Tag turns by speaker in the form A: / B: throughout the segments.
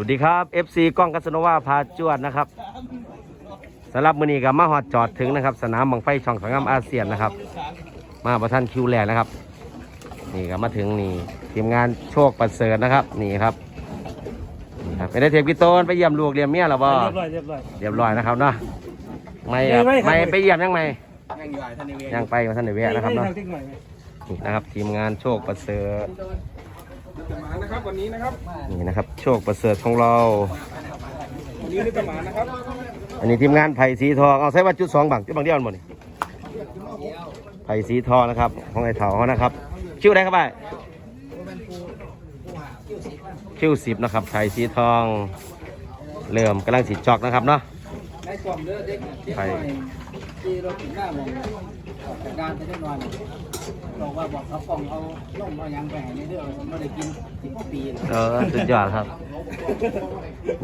A: วัสดีครับ FC กล้องกัสโนวาพาจวดนะครับสำหรับมือนี้กับมาฮอดจอดถึงนะครับ สนามบังไฟช่องสังงามอาเซียนนะครับ มาประท่านคิวแรกนะครับ นี่ก็มาถึงนี่ทีมงานโชคประเสริฐนะครับ นี่ครับนี่ครับเป็นได้เทปกิโตนไปเยี่ยมลูกเยี่ยมเมียหรอบ่
B: เรียบร้อยเรียบร้อย
A: เรียบร้อยนะครับเนาะไม่ครับ
B: ไม่ไม่ครับ
A: ไม่ไปเยี่ยมยังไม่
C: ยังอยู่อะท่านในเวร
A: ยังไปมาท่านในเวะนะครับเนาะ
B: ทางติ๊กใหม่ไหม
A: นี่นะครับ ทีมงานโชคประเสริฐ
C: จะมานะครับวันนี้นะครับ
A: นี่นะครับ โชคประเสริฐของเรา
C: วันนี้นี่จะมานะครับ
A: อันนี้ทีมงานไผ่สีทองเอาใช้ว่าจุดสองบังจุดบังเดียวกันหมดนี่ไผ่สีทองนะครับของไอ้เถาเขานะครับ ชื่ออะไรครับไอ้ชื่อสิบนะครับไผ่สีทองเริ่มกำลังสีจอกนะครับเนาะ
C: ได้กล่ อมเด้อเด็กเด็ก
A: ไป
C: หน่อยที่รถถึงหน้ามองออกจากด้านไปได้หน่อยบอกว่าบอกเขากล่องเอาล่มเอาหยังไปให้ในเด้อผมไม่ได้กินสิบกว่าปีแล้ว
A: เออสุดยอดครับ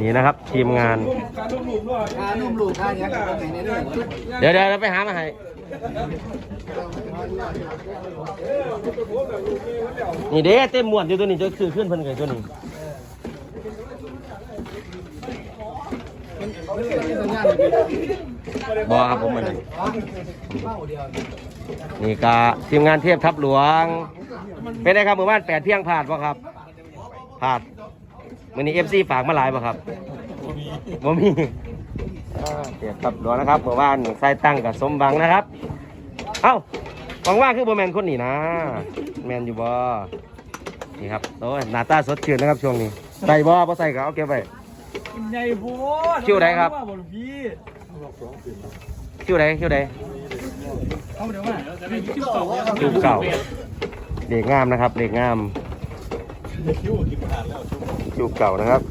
A: นี่นะครับทีมงาน
C: การนุ่มลูกด้วยการนุ่มลูกการยังไปให้ในเด้อ
A: เดี๋ยวเดี๋ยวเราไปหามาให้นี่เด้เต็มหมวดอยู่ตัวนี้จะคือขึ้นเพิ่นไงตัวนี้ บอครับผมมันนี้นี่กาทีมงานเทียบทัพหลวง เป็นไงครับหมู่บ้านแปดเพียงผาดบ่ครับผาดมันนี้เอฟซีฝากมาหลายบ่ครับบ่มีอ่าเทียบทัพหลวงนะครับหมู่บ้านไส้ตั้งกับสมบังนะครับ เอ้าหวังว่าคือบ่แมนคนนี้นะ แมนอยู่บ่นี่ครับโอ้ยหน้าตาสดชื่นนะครับช่วงนี้ใส่บ่บ่ใส่ก็เอาเก็บไว้
B: ใหญ่โพด
A: คิวไหนครับ
B: ว่าบนพี่
A: คิวใดคิวใด
B: เอาเดี๋ยวมาเราจะได้คิวเก่า
A: เด็กงามนะครับเด็กงามคิวเก่านะครับ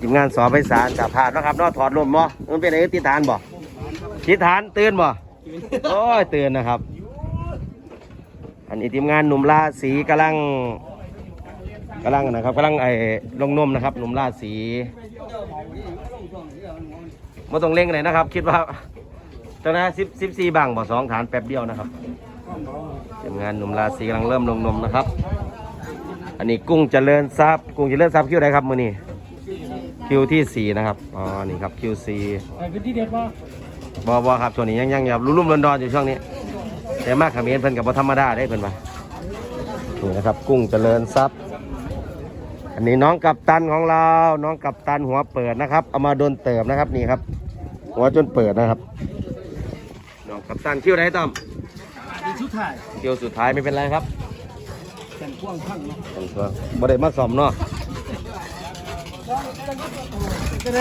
A: ทีมงานสอบไปสารจับผ่านนะครับนอถอดลมบ่มันเป็นอะไรติดฐานบ่ติดฐานตื่นบ่โอ้ยตื่นนะครับ อันนี้ทีมงานหนุ่มราศีกำลัง กำลังนะครับกำลังไอ้ลงนมนะครับหนุ่มราศีไม่ต้องเร่งเลยนะครับ คิดว่าเจ้าหน้าสิบสิบสี่บังบ่สองฐานแป๊บเดียวนะครับทีมงานหนุ่มราศีกำลังเริ่มลงนมนะครับ อันนี้กุ้งเจริญทรัพย์กุ้งเจริญทรัพย์คิวไหนครับมือนี้คิวที่สี่นะครับอ๋อนี่ครับคิวสี่บอบอครับช่วงนี้ยังยังแบบรุ่มๆดอนๆอยู่ช่วงนี้ แต่มากขมิ้นเพิ่นกับบ่ธรรมดาได้เพิ่นมานี่นะครับ กุ้งเจริญทรัพย์ อันนี้น้องกัปตันของเรา น้องกัปตันหัวเปิดนะครับ เอามาโดนเติมนะครับนี่ครับ หัวจนเปิดนะครับ น้องกัปตันคิวไหนต้อม
C: ดีชุดถ่าย
A: คิวสุดท้ายไม่เป็นไรครับ
C: แต่งพ่วงข้างเนาะ
A: เป็นตัวบ่ได้มาสอมเนาะ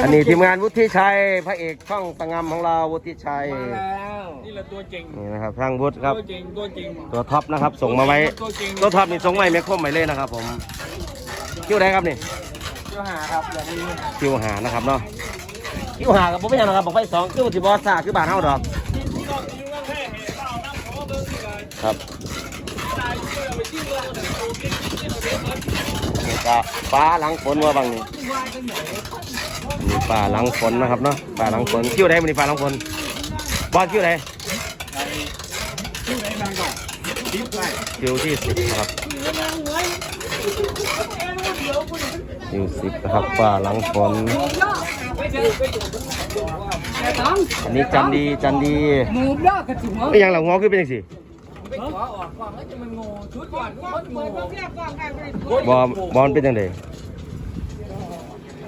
A: อันนี้ทีมงานวุฒิชัยพระเอกช่องตะงำของเราวุฒิชัย
C: มาแล้ว
B: นี่แหละตัวเก่ง
A: นี่นะครับทางวุฒิครับ
B: ตัวเก่งตัวเก่ง
A: ตัวท็อปนะครับ ส่งมาไว้
B: ตัวเก่ง
A: ตัวท็อปนี่ส่งไว้ไม่คมไม่เลยนะครับผม คิวไหนครับนี่
C: เจ้าหาครับอย่างนี้
A: คิวหานะครับเนาะคิวหากับผมไม่ใช่นะครับบอกไฟสองคิวสิบอสซ่าคือบาทเท่าดอกครับนี่ก็ฟ้าหลังฝนว่าบางนี่นี่ฟ้าหลังฝนนะครับเนาะฟ้าหลังฝนคิวไหนมันนี่ฟ้าหลังฝนบอสคิวไหนคิวที่สิบครับ คิวสิบนะครับฟ้าหลังฝนอันนี้จันดีจันดี
C: หมูยอกกระถิ่หัว
A: ไม่ยังหลังงอคือเป็นยังสิ
C: ไปขอล
A: บอมบอลเป็นยังไง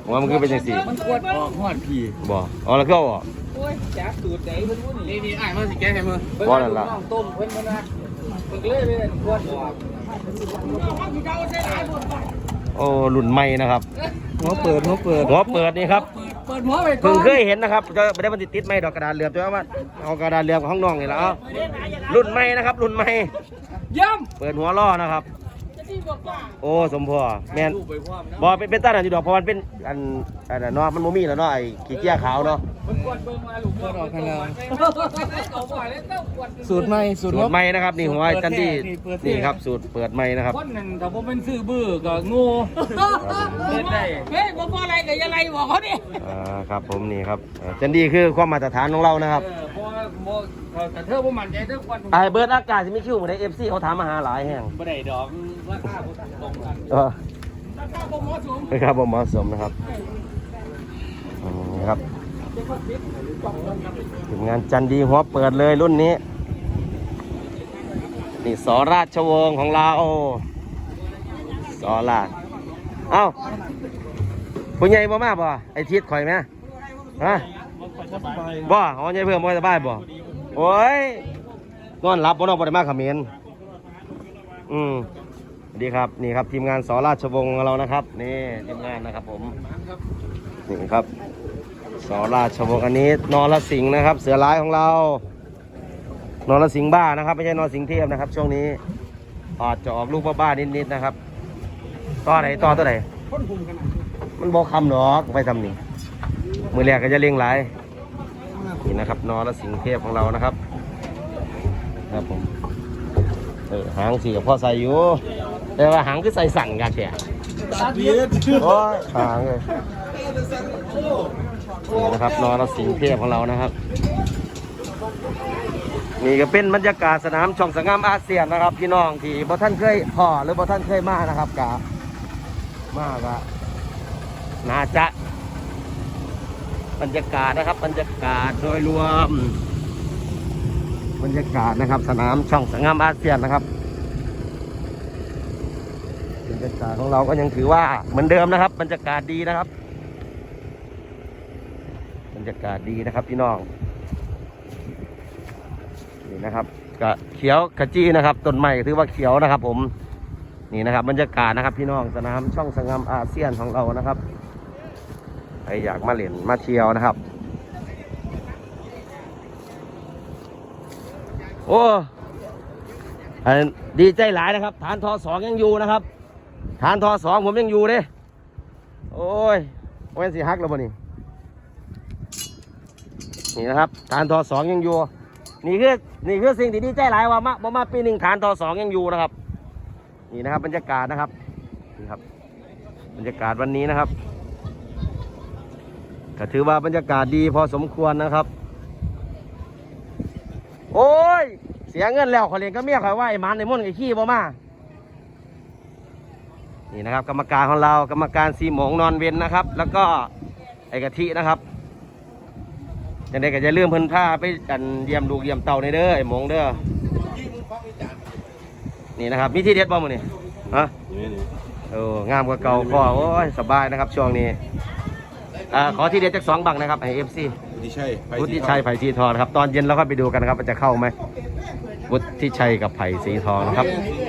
A: หัวมันคือเป็นยังสิ
C: มันกวดออกหอดผี
A: บออ๋อแล้วก็ออก
C: โอ้ยจับสูตรไหนเพิ่นพูดนี่นี่ไอ้มาสิแกให้มือ
A: ว่านั่นล่ะ
C: ต้มเพิ่นมานะเพิ่นเลยเป็นกวดออก
A: โอ้หลุ่นใหม่นะครับ
C: หัวเปิดหัวเปิด
A: หัวเปิดนี่ครับ
C: เปิดหัวไปก่
A: เพิ่
C: องน
A: เคยเห็นนะครับจะไม่ได้มันติดติดไม่ดอกกระดาษเหลืองตัวว่าเอากระดาษเหลืองของห้องน้องนี่แหละเอารุ่นใหม่นะครับ รุ่นใหม่
C: ย่
A: เปิดหัวล้อนะครับ โอ้สมพอแม่นบอเป็นเป็นต้านอันที่ดอกเพราะมันเป็นอันอันนั้นเนาะมันโมมี่แล้วเนาะไอ้ขี้เกียจขาวเนาะำ
C: กวดออกกันแล้วสูตรใหม่สูตร
A: สูตรใหม่นะครับนี่หัวไอ้จันดีนี่ครับสูตรเปิดใหม่นะครับ
B: คนหนึ่งแต่ผมเป็นซื้อบื้อก็โง่
C: เฮ็ดได้
D: เฮ้ยบ่พออะไรกับยังไงบอกเขาดิ
A: อ่าครับผมนี่ครับเอ่อจันดีคือความมาตรฐานของเรานะครับ
B: เออเพราะว่าบ่แต่เธอบ่มั่นใจเธอควัน
A: ไอเบิร์ดอากาศจะไม่คิวเหมือนในเอฟซีเขาถามมาหาหลายแห่ง
B: บ่ได้ดอกราคาบ่ตรง กัน
A: เออนะครับผมเหมาะสมนะครับอืมครับทีมงานจันดีหัวเปิดเลยรุ่นนี้ นี่สอราชวงศ์ของเราสอราชเอ้าผู้ใหญ่บ่มาบ่ไอทิศข่อยไหมฮะบ่อ๋อใหญ่เพิ่มบ่สบายบ่โอ้ยนอนหลับบ่นอนบ่ได้มาเขมิ้นอืมสวัส ดีครับ นี่ครับทีมงานสอราชวงศ์ของเรานะครับ นี่ทีมงานนะครับผมนี่ครับสอราชวงศ์อันนี้นอรสิงห์นะครับ เสือร้ายของเรา นอนสิงห์บ้านะครับ ไม่ใช่นอนสิงห์เทพนะครับ ช่วงนี้อาจจะออกลูกบ้าๆนิดๆนะครับต่อไหนต่อตัวไหนมันบอกคำหรอกไปทำนี่มือแรกก็จะเลี้ยงหลายนี่นะครับนอนสิงห์เทพของเรานะครับ ครับผมเออหางสีกับพ่อใส่อยู่ แต่ว่าหางคือใส่สั่งกันแฉะโอ้ยหางเลยนี่นะครับนอนสิงห์เทพของเรานะครับ นี่ก็เป็นบรรยากาศสนามช่องสงงามอาเซียนนะครับ พี่น้องที่บ่ท่านเคยพ่อหรือบ่ท่านเคยมานะครับกะมากะน่าจะบรรยากาศนะครับ บรรยากาศโดยรวม บรรยากาศนะครับ สนามช่องสงงามอาเซียนนะครับบ รรยากาศของเราก็ยังถือว่าเหมือนเดิมนะครับ บรรยากาศดีนะครับ บรรยากาศดีนะครับพี่น้องนี่นะครับก็เขียวขจีนะครับต้นไม้ถือว่าเขียวนะครับ ผมนี่นะครับ บรรยากาศนะครับ พี่น้องสนามช่องสงามอาเซียนของเรานะครับใครอยากมาเล่นมาเที่ยวนะครับ โอ้ดีใจหลายนะครับ ฐานทอสองยังอยู่นะครับ ฐานทอสองผมยังอยู่เด้โอ้ยโอ้ยสิฮักแล้วบ่นี่นี่นะครับฐานทอสองยังอยู่ นี่คือนี่คือสิ่งที่ดีใจหลายว่ามาบ่มาปีหนึ่งฐานต่อสองยังอยู่นะครับ นี่นะครับบรรยากาศนะครับนี่ครับ บรรยากาศวันนี้นะครับก็ถือว่าบรรยากาศดีพอสมควรนะครับ โอ้ย เสียเงินแล้วขอเรียนก็เมียขอยว่าไอ้มันไอ้มุ่นไอ้ขี้บ่มา นี่นะครับ กรรมการของเรากรรมการซีหมงนอนเวนนะครับ แล้วก็ไอ้กะทินะครับจังไดก็จะเลื่อมเพิ่นผ้าไปกันเยี่ยมลูกเยี่ยมเต่าในเด้อไอ้หมงเด้อนี่นะครับมีที่เด็ดบ่มื้อนี่ฮะโอ้งามกว่าเก่าพ่อโอ้ยสบายนะครับช่วงนี้อ่าขอที่เด็ดจากสองบังนะครับไอเอฟซี
E: วุฒิชัยไป
A: วุฒิชัยไผ่สีทองนะครับตอนเย็นเราก็ไปดูกันนะครับว่าจะเข้าไหมวุฒิชัยกับไผ่สีทองนะครับ
E: เ